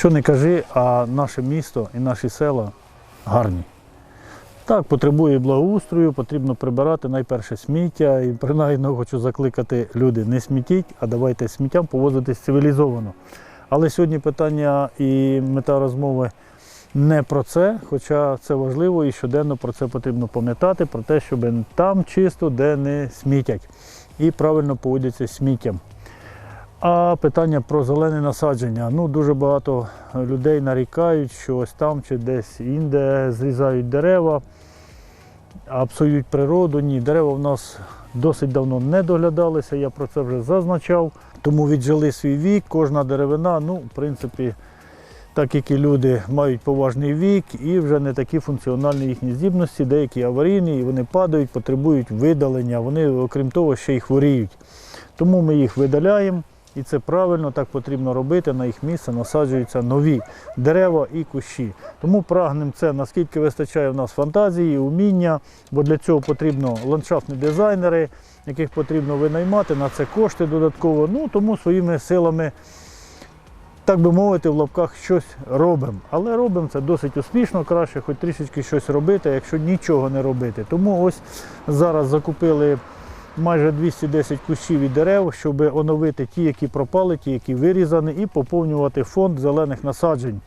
Що не кажи, а наше місто і наші села гарні. Так, потребує благоустрою, потрібно прибирати найперше сміття. І принаймні хочу закликати люди, не смітіть, а давайте сміттям повозитись цивілізовано. Але сьогодні питання і мета розмови не про це, хоча це важливо і щоденно про це потрібно пам'ятати, про те, щоб там чисто, де не смітять, і правильно поводяться з сміттям. А питання про зелене насадження. Ну, дуже багато людей нарікають, що ось там чи десь інде зрізають дерева, а псують природу. Ні, дерева в нас досить давно не доглядалися, я про це вже зазначав. Тому віджили свій вік, кожна деревина, ну, в принципі, так як і люди мають поважний вік і вже не такі функціональні їхні здібності, деякі аварійні, і вони падають, потребують видалення, вони, окрім того, ще й хворіють. Тому ми їх видаляємо. І це правильно, так потрібно робити. На їх місце насаджуються нові дерева і кущі. Тому прагнемо це, наскільки вистачає в нас фантазії, уміння, бо для цього потрібно ландшафтні дизайнери, яких потрібно винаймати, на це кошти додатково. Ну тому своїми силами, так би мовити, в лапках щось робимо. Але робимо це досить успішно, краще хоч трішечки щось робити, якщо нічого не робити. Тому ось зараз закупили майже 210 кущів і дерев, щоб оновити ті, які пропали, ті, які вирізані, і поповнювати фонд зелених насаджень.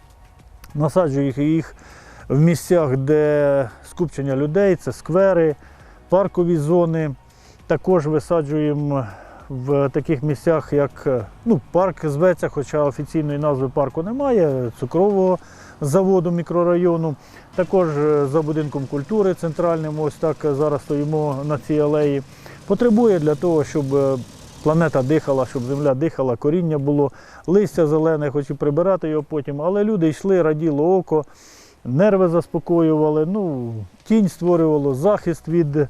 Насаджую їх- в місцях, де скупчення людей, це сквери, паркові зони. Також висаджуємо в таких місцях, як ну, парк зветься, хоча офіційної назви парку немає, цукрового заводу мікрорайону. Також е, за будинком культури центральним, ось так е, зараз стоїмо на цій алеї. Потребує для того, щоб е, планета дихала, щоб земля дихала, коріння було, листя зелене, хочу прибирати його потім. Але люди йшли, раділо око, нерви заспокоювали, ну, тінь створювало, захист від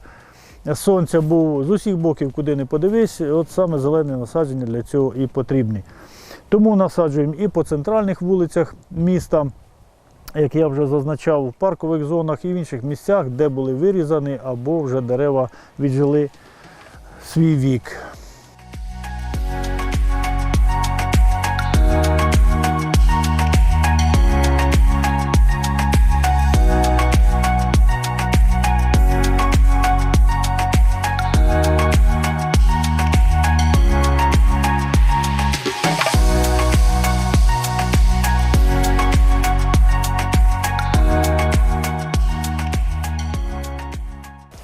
сонця був з усіх боків, куди не подивись, от саме зелене насадження для цього і потрібні. Тому насаджуємо і по центральних вулицях міста, як я вже зазначав, в паркових зонах і в інших місцях, де були вирізані або вже дерева віджили свій вік.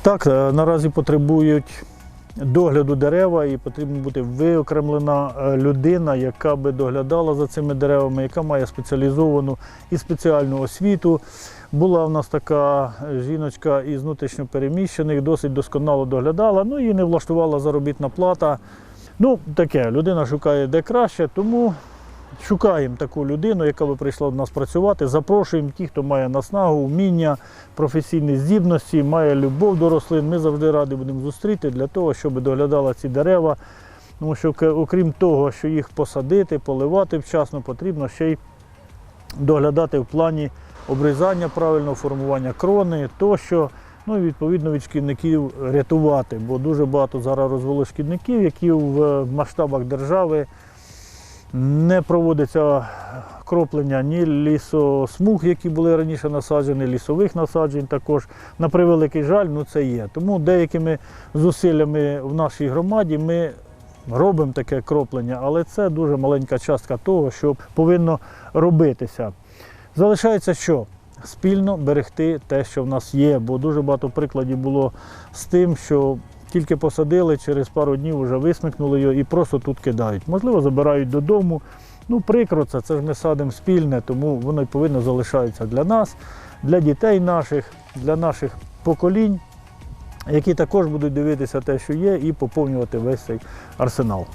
Так, е, наразі потребують догляду дерева і потрібно бути виокремлена е, людина, яка би доглядала за цими деревами, яка має спеціалізовану і спеціальну освіту. Була в нас така жіночка із внутрішньопереміщених, досить досконало доглядала, ну її не влаштувала заробітна плата. Ну, таке, людина шукає де краще, тому шукаємо таку людину, яка би прийшла до нас працювати. Запрошуємо ті, хто має наснагу, вміння, професійні здібності, має любов до рослин. Ми завжди раді будемо зустріти для того, щоб доглядала ці дерева. Тому що, окрім того, що їх посадити, поливати вчасно, потрібно ще й доглядати в плані обрізання правильного формування крони тощо. Ну і відповідно від шкідників рятувати, бо дуже багато зараз розвело шкідників, які в масштабах держави не проводиться кроплення ні лісосмуг, які були раніше насаджені, лісових насаджень також. На превеликий жаль, ну це є. Тому деякими зусиллями в нашій громаді ми робимо таке кроплення, але це дуже маленька частка того, що повинно робитися. Залишається що? Спільно берегти те, що в нас є, бо дуже багато прикладів було з тим, що тільки посадили, через пару днів вже висмикнули його і просто тут кидають. Можливо, забирають додому. Ну, прикро це, це ж ми садимо спільне, тому воно й повинно залишатися для нас, для дітей наших, для наших поколінь, які також будуть дивитися те, що є, і поповнювати весь цей арсенал.